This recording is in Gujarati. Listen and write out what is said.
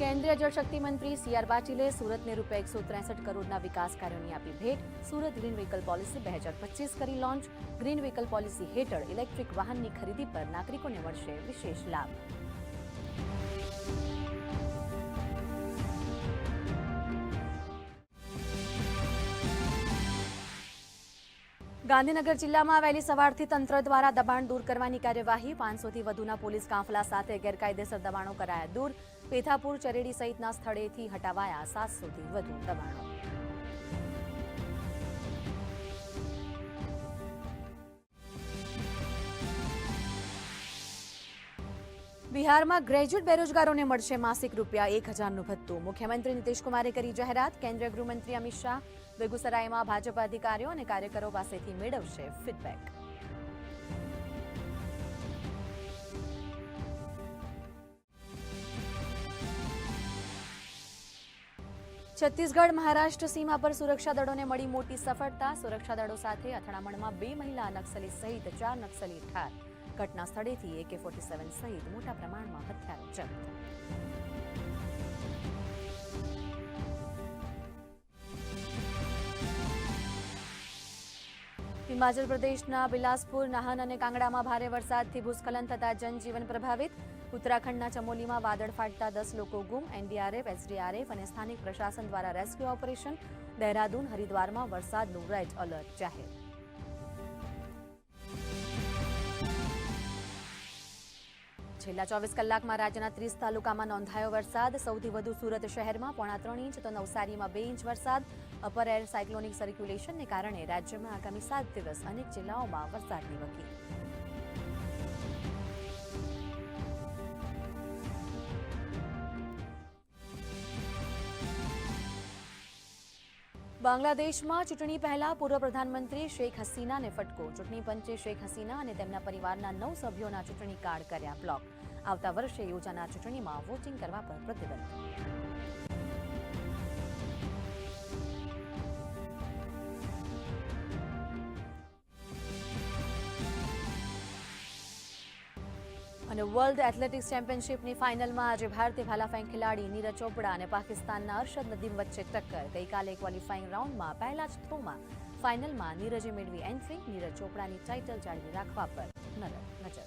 કેન્દ્રીય જળશક્તિ મંત્રી સી આર પાટીલે સુરતને રૂપિયા એકસો ત્રેસઠ કરોડના વિકાસ કાર્યોની આપી ભેટ. સુરત ગ્રીન વ્હીકલ પોલિસી બે હજાર પચીસ કરી લોન્ચ. ગ્રીન વ્હીકલ પોલિસી હેઠળ ઇલેક્ટ્રિક વાહનની ખરીદી પર નાગરિકોને મળશે વિશેષ લાભ. ગાંધીનગર જિલ્લામાં વહેલી સવારથી તંત્ર દ્વારા દબાણ દૂર કરવાની કાર્યવાહી, પાંચસોથી વધુના પોલીસ કાફલા સાથે ગેરકાયદેસર દબાણો કરાયા. દૂર પેથાપુર, ચરેડી સહિતના સ્થળેથી હટાવાયા સાતસોથી વધુ દબાણો. બિહારમાં ગ્રેજ્યુએટ બેરોજગારોને મળશે માસિક રૂપિયા એક હજારનું ભથ્થું. મુખ્યમંત્રી નીતિશ કુમારે કરી જાહેરાત. કેન્દ્રીય ગૃહમંત્રી અમિત શાહ બેગુસરાયમાં ભાજપ અધિકારીઓ અને કાર્યકરો પાસેથી મેળવશે ફીડબેક છત્તીસગઢ મહારાષ્ટ્ર સીમા પર સુરક્ષા દળોને મળી મોટી સફળતા. સુરક્ષા દળો સાથે અથડામણમાં બે મહિલા નક્સલી સહિત ચાર નક્સલી ઠાર. ઘટના સ્થળેથી એકે ફોર્ટી સહિત મોટા પ્રમાણમાં હથિયારો જપ્ત. હિમાચલ પ્રદેશના બિલાસપુર, નાહન અને કાંગડામાં ભારે વરસાદથી ભૂસ્ખલન થતા જનજીવન પ્રભાવિત. ઉત્તરાખંડના ચમોલીમાં વાદળ ફાટતા દસ લોકો ગુમ, એનડીઆરએફ, એસડીઆરએફ અને સ્થાનિક પ્રશાસન દ્વારા રેસ્ક્યુ ઓપરેશન. દહેરાદૂન, હરિદ્વારમાં વરસાદનું રેડ એલર્ટ જાહેર છેલ્લા ચોવીસ કલાકમાં રાજ્યના ત્રીસ તાલુકામાં નોંધાયો વરસાદ. સૌથી વધુ સુરત શહેરમાં પોણા ત્રણ ઇંચ તો નવસારીમાં બે ઇંચ વરસાદ. અપર એર સાયક્લોનિક સર્ક્યુલેશનને કારણે રાજ્યમાં આગામી સાત દિવસ અનેક જિલ્લાઓમાં વરસાદની વકી. બાંગ્લાદેશમાં ચૂંટણી પહેલા પૂર્વ પ્રધાનમંત્રી શેખ હસીનાને ફટકો. ચૂંટણી પંચે શેખ હસીના અને તેમના પરિવારના નવ સભ્યોના ચૂંટણી કાર્ડ કર્યા બ્લોક. આવતા વર્ષે યોજાનાર ચૂંટણીમાં વોટિંગ કરવા પર પ્રતિબંધ. અને વર્લ્ડ એથ્લેટિક્સ ચેમ્પિયનશિપની ફાઇનલમાં આજે ભારતીય ભાલાફેંક ખેલાડી નીરજ ચોપડા અને પાકિસ્તાનના અરશદ નદીમ વચ્ચે ટક્કર. ગઈકાલે ક્વોલિફાઇંગ રાઉન્ડમાં પહેલા જ થ્રોમાં ફાઇનલમાં નીરજે મેળવી એન્ટ્રી. નીરજ ચોપડાની ટાઇટલ જાળવી રાખવા પર નજર નજર.